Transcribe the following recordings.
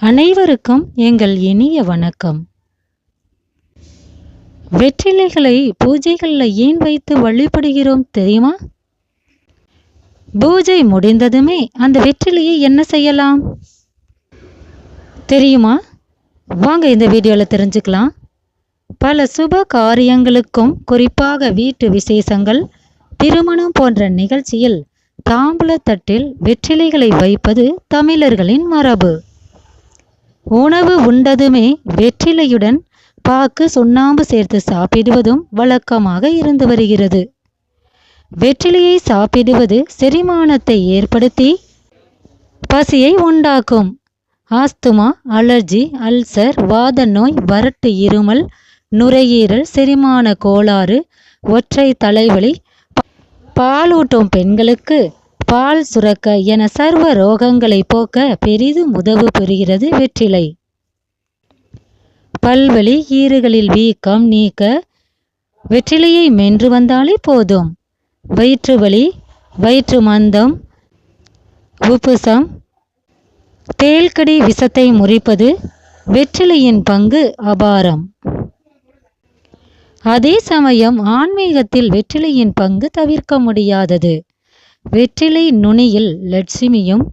அனைவருக்கும் எங்கள் இனிய வணக்கம். வெற்றிலைகளை பூஜைகளில் ஏன் வைத்து வழிபடுகிறோம் தெரியுமா? பூஜை முடிந்ததுமே அந்த வெற்றிலையை என்ன செய்யலாம்? தெரியுமா? வாங்க இந்த வீடியோவில் தெரிஞ்சுக்கலாம். பல சுப காரியங்களுக்கும் குறிப்பாக வீட்டு விசேஷங்கள் திருமணம் போன்ற நிகழ்ச்சியில் தாம்பூலத்தட்டில் வெற்றிலைகளை வைப்பது தமிழர்களின் மரபு. உணவு உண்டதுமே வெற்றிலையுடன் பாக்கு சுண்ணாம்பு சேர்த்து சாப்பிடுவதும் வழக்கமாக இருந்து வருகிறது. வெற்றிலையை சாப்பிடுவது செரிமானத்தை ஏற்படுத்தி பசியை உண்டாக்கும். ஆஸ்துமா அலர்ஜி அல்சர் வாத நோய் வறட்டு இருமல் நுரையீரல் செரிமான கோளாறு ஒற்றை தலைவலி பாலூட்டும் பெண்களுக்கு பால் சுரக்க என சர்வ ரோகங்களை போக்க பெரிதும் உதவு பெறுகிறது வெற்றிலை. பல்வழி ஈறுகளில் வீக்கம் நீக்க வெற்றிலையை மென்று வந்தாலே போதும். வயிற்று வலி வயிற்று மந்தம் உப்புசம் தேல்கடி விஷத்தை முறிப்பது வெற்றிலையின் பங்கு அபாரம். அதே சமயம் ஆன்மீகத்தில் வெற்றிலையின் பங்கு தவிர்க்க முடியாதது. வெற்றிலை நுனியில் லட்சுமியும்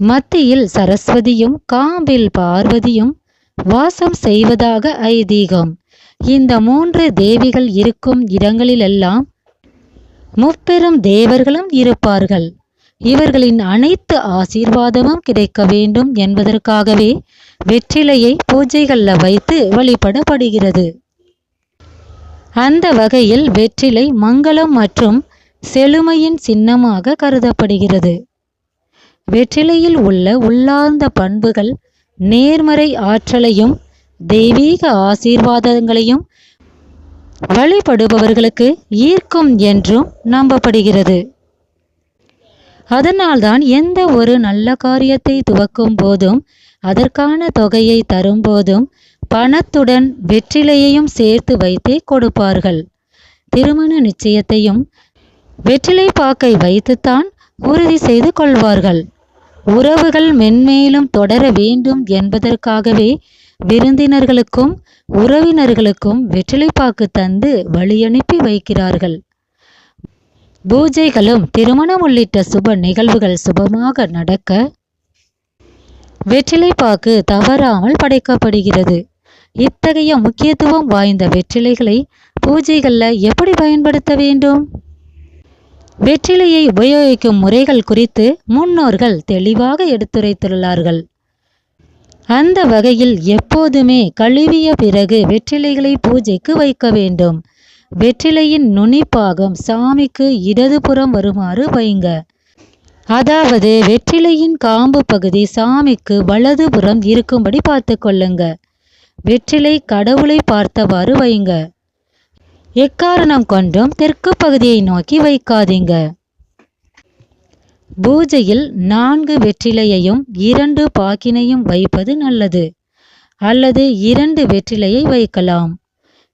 மத்தியில் சரஸ்வதியும் காம்பில் பார்வதியும் வாசம் செய்வதாக ஐதீகம். இந்த மூன்று தேவிகள் இருக்கும் இடங்களிலெல்லாம் முப்பெரும் தேவர்களும் இருப்பார்கள். இவர்களின் அனைத்து ஆசீர்வாதமும் கிடைக்க வேண்டும் என்பதற்காகவே வெற்றிலையை பூஜைகளில் வைத்து வழிபடப்படுகிறது. அந்த வகையில் வெற்றிலை மங்களம் மற்றும் செழுமையின் சின்னமாக கருதப்படுகிறது. வெற்றிலையில் உள்ள உள்ளார்ந்த பண்புகள் நேர்மறை ஆற்றலையும் தெய்வீக ஆசீர்வாதங்களையும் வழிபடுபவர்களுக்கு ஈர்க்கும் என்றும் நம்பப்படுகிறது. அதனால்தான் எந்த ஒரு நல்ல காரியத்தை துவக்கும் போதும் அதற்கான தொகையை தரும்போதும் பணத்துடன் வெற்றிலையையும் சேர்த்து வைத்தே கொடுப்பார்கள். திருமண நிச்சயத்தையும் வெற்றிலை பாக்கை வைத்துத்தான் உறுதி செய்து கொள்வார்கள். உறவுகள் மென்மேலும் தொடர வேண்டும் என்பதற்காகவே விருந்தினர்களுக்கும் உறவினர்களுக்கும் வெற்றிலைப்பாக்கு தந்து வழியனுப்பி வைக்கிறார்கள். பூஜைகளும் திருமணம் உள்ளிட்ட சுப நிகழ்வுகள் சுபமாக நடக்க வெற்றிலைப்பாக்கு தவறாமல் படைக்கப்படுகிறது. இத்தகைய முக்கியத்துவம் வாய்ந்த வெற்றிலைகளை பூஜைகளில் எப்படி பயன்படுத்த வேண்டும்? வெற்றிலையை உபயோகிக்கும் முறைகள் குறித்து முன்னோர்கள் தெளிவாக எடுத்துரைத்துள்ளார்கள். அந்த வகையில் எப்போதுமே கழுவிய பிறகு வெற்றிலைகளை பூஜைக்கு வைக்க வேண்டும். வெற்றிலையின் நுனிப்பாகம் சாமிக்கு இடதுபுறம் வருமாறு வைங்க. அதாவது வெற்றிலையின் காம்பு பகுதி சாமிக்கு வலதுபுறம் இருக்கும்படி பார்த்து கொள்ளுங்க. வெற்றிலை கடவுளை பார்த்தவாறு வைங்க. எக்காரணம் கொண்டும் தெற்கு பகுதியை நோக்கி வைக்காதீங்க. பூஜையில் நான்கு வெற்றிலையையும் இரண்டு பாக்கினையும் வைப்பது நல்லது. அல்லது இரண்டு வெற்றிலையை வைக்கலாம்.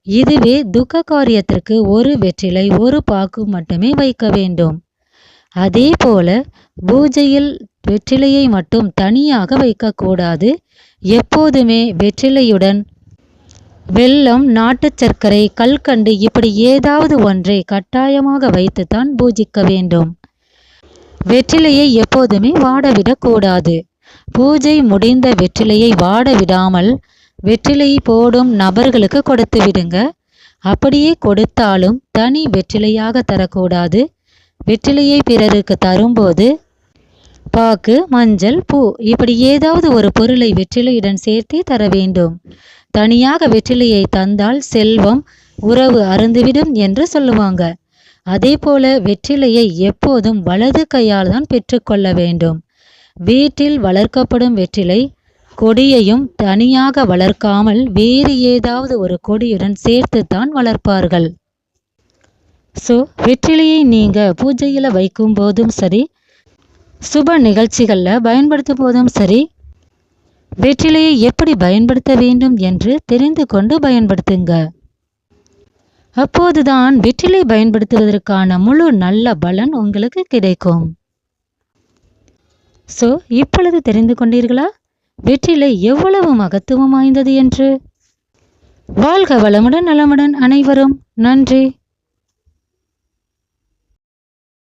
இதுவே துக்க காரியத்திற்கு ஒரு வெற்றிலை ஒரு பாக்கு மட்டுமே வைக்க வேண்டும். அதே போல பூஜையில் வெற்றிலையை மட்டும் தனியாக வைக்கக்கூடாது. எப்போதுமே வெற்றிலையுடன் வெல்லம் நாட்டுச் சர்க்கரை கல்கண்டு இப்படி ஏதாவது ஒன்றை கட்டாயமாக வைத்துத்தான் பூஜிக்க வேண்டும். வெற்றிலையை எப்போதுமே வாடவிடக்கூடாது பூஜை முடிந்த வெற்றிலையை வாட விடாமல் வெற்றிலை போடும் நபர்களுக்கு கொடுத்து விடுங்க. அப்படியே கொடுத்தாலும் தனி வெற்றிலையாக தரக்கூடாது. வெற்றிலையை பிறருக்கு தரும்போது பாக்கு மஞ்சள் பூ இப்படி ஏதாவது ஒரு பொருளை வெற்றிலையுடன் சேர்த்தே தர வேண்டும். தனியாக வெற்றிலையை தந்தால் செல்வம் உறவு அருந்துவிடும் என்று சொல்லுவாங்க. அதே போல வெற்றிலையை எப்போதும் வலது கையால் தான் பெற்றுக்கொள்ள வேண்டும். வீட்டில் வளர்க்கப்படும் வெற்றிலை கொடியையும் தனியாக வளர்க்காமல் வேறு ஏதாவது ஒரு கொடியுடன் சேர்த்துத்தான் வளர்ப்பார்கள். ஸோ வெற்றிலையை நீங்கள் பூஜையில் வைக்கும் போதும் சரி சுப நிகழ்ச்சிகளில் பயன்படுத்தும் போதும் சரி வெற்றிலையை எப்படி பயன்படுத்த வேண்டும் என்று தெரிந்து கொண்டு பயன்படுத்துங்க. அப்போதுதான் வெற்றிலை பயன்படுத்துவதற்கான முழு நல்ல பலன் உங்களுக்கு கிடைக்கும். ஸோ இப்பொழுது தெரிந்து கொண்டீர்களா? வெற்றிலை எவ்வளவு மகத்துவம் வாய்ந்தது என்று? வாழ்க வளமுடன் நலமுடன் அனைவரும். நன்றி.